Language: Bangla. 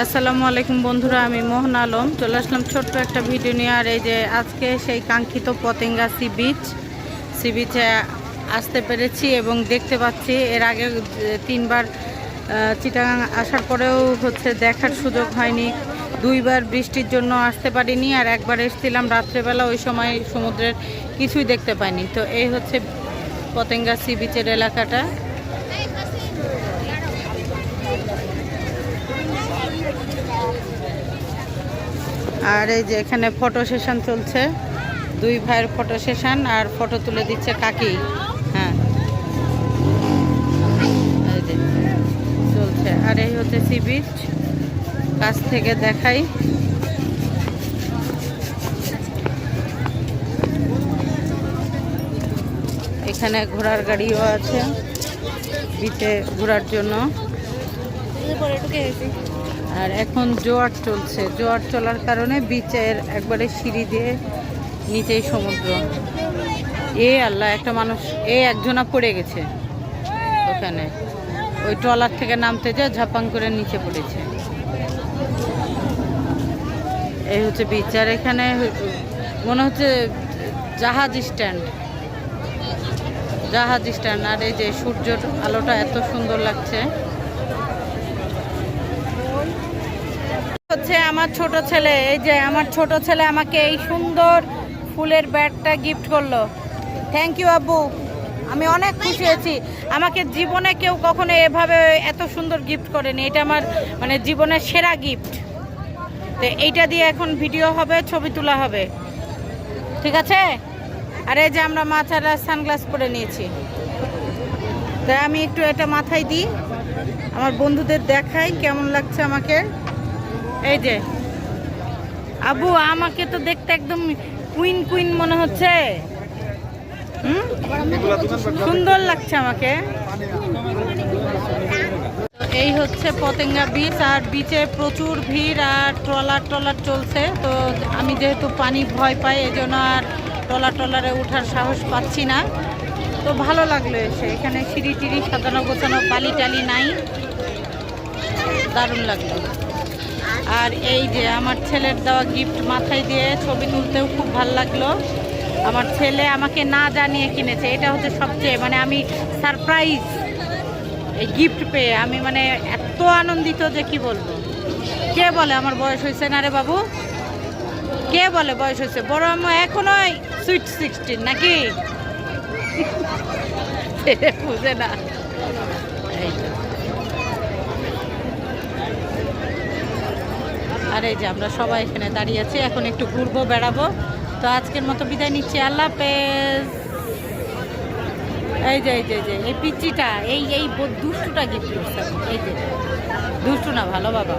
আসসালামু আলাইকুম বন্ধুরা, আমি মোহন আলম। চলে আসলাম ছোট্ট একটা ভিডিও নিয়ে, আর এই যে আজকে সেই কাঙ্ক্ষিত পতেঙ্গা সি বিচ, সি বিচে আসতে পেরেছি এবং দেখতে পাচ্ছি, এর আগে তিনবার চিটাগাং আসার পরেও হচ্ছে দেখার সুযোগ হয়নি। দুইবার বৃষ্টির জন্য আসতে পারিনি, আর একবার এসেছিলাম রাত্রেবেলা, ওই সময় সমুদ্রের কিছুই দেখতে পাইনি। তো এই হচ্ছে পতেঙ্গা সি বিচের এলাকাটা। আর এই যে এখানে ফটো সেশন চলছে। দুই ভাইয়ের ফটো সেশন আর ফটো তুলে দিচ্ছে কাকি। হ্যাঁ। চলছে। আর এই হচ্ছে সি বিচ কাছ থেকে দেখাই। এখানে ঘোড়ার গাড়িও আছে। বিচে ঘোরার জন্য। আর এখন জোয়ার চলছে। জোয়ার চলার কারণে বিচের একবারে সিঁড়ি দিয়ে নিচেই সমুদ্র। এ আল্লাহ, একটা মানুষ, এ একজনা পড়ে গেছে ওখানে। ওই ট্রলার থেকে নামতে যা ঝাপাং করে নিচে পড়েছে। এই হচ্ছে বিচ আর এখানে মনে হচ্ছে জাহাজ স্ট্যান্ড জাহাজ স্ট্যান্ড আর এই যে সূর্যর আলোটা এত সুন্দর লাগছে। হচ্ছে আমার ছোট ছেলে, এই যে আমার ছোট ছেলে আমাকে এই সুন্দর ফুলের ব্যাগটা গিফট করল। থ্যাংক ইউ আব্বু। আমি অনেক খুশি হয়েছি। আমাকে জীবনে কেউ কখনো এভাবে এত সুন্দর গিফট করেনি। এটা আমার মানে জীবনের সেরা গিফট তো এইটা দিয়ে এখন ভিডিও হবে, ছবি তোলা হবে। ঠিক আছে? আর এই যে আমরা মাথারা সানগ্লাস পরে নিয়েছি। তাই আমি একটু এটা মাথায় দিই। আমার বন্ধুদের দেখাই কেমন লাগছে আমাকে। এই যে। আবু, আমাকে তো দেখতে একদম কুইন কুইন মনে হচ্ছে? সুন্দর লাগছে আমাকে। এই হচ্ছে পতেঙ্গা বিচ আর বিচে প্রচুর ভিড় আর ট্রলার ট্রলার চলছে। তো আমি যেহেতু পানি ভয় পাই এই জন্য আর ট্রলার ট্রলারে ওঠার সাহস পাচ্ছি না। তো ভালো লাগল এসে। এখানে সিঁড়ি টিড়ি সাজানো গোছানো, বালি টালি নাই। দারুণ লাগল। আর এই যে আমার ছেলের দেওয়া গিফট মাথায় দিয়ে ছবি তুলতেও খুব ভালো লাগল। আমার ছেলে আমাকে না জানিয়ে কিনেছে, এটা হচ্ছে সবচেয়ে মানে আমি সারপ্রাইজ এই গিফট পেয়ে, আমি মানে এত আনন্দিত যে কি বলব। কে বলে আমার বয়স হয়েছে না রে বাবু? কে বলে বয়স হয়েছে? বড় আম্মু এখনও সুইট সিক্সটিন নাকি? বুঝে না। এই আর এই যে আমরা সবাই এখানে দাঁড়িয়ে আছি, এখন একটু ঘুরবো, বেড়াবো। তো আজকের মতো বিদায় নিচ্ছি। আল্লাহ হাফেজ। এই যে এই যে যে, এই পিচিটা এই এই দুষ্টুটা গিফট করছে। এই যে, দুষ্টু না, ভালো বাবা।